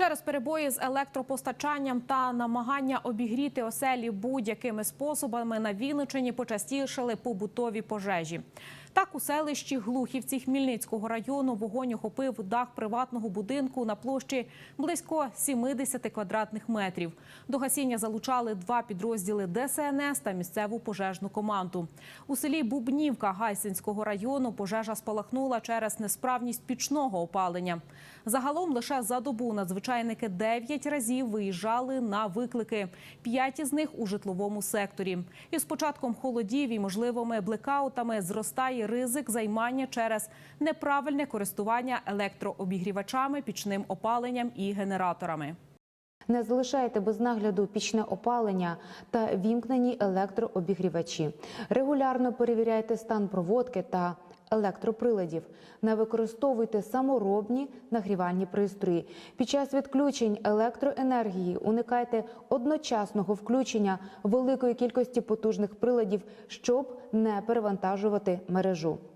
Через перебої з електропостачанням та намагання обігріти оселі будь-якими способами на Вінничині почастішали побутові пожежі. Так у селищі Глухівці Хмільницького району вогонь охопив дах приватного будинку на площі близько 70 квадратних метрів. До гасіння залучали два підрозділи ДСНС та місцеву пожежну команду. У селі Бубнівка Гайсинського району пожежа спалахнула через несправність пічного опалення. Загалом лише за добу надзвичайники 9 разів виїжджали на виклики. П'ять із них у житловому секторі. І з початком холодів і можливими блекаутами зростає ризик займання через неправильне користування електрообігрівачами, пічним опаленням і генераторами. Не залишайте без нагляду пічне опалення та вімкнені електрообігрівачі. Регулярно перевіряйте стан проводки та електроприладів. Не використовуйте саморобні нагрівальні пристрої. Під час відключень електроенергії уникайте одночасного включення великої кількості потужних приладів, щоб не перевантажувати мережу.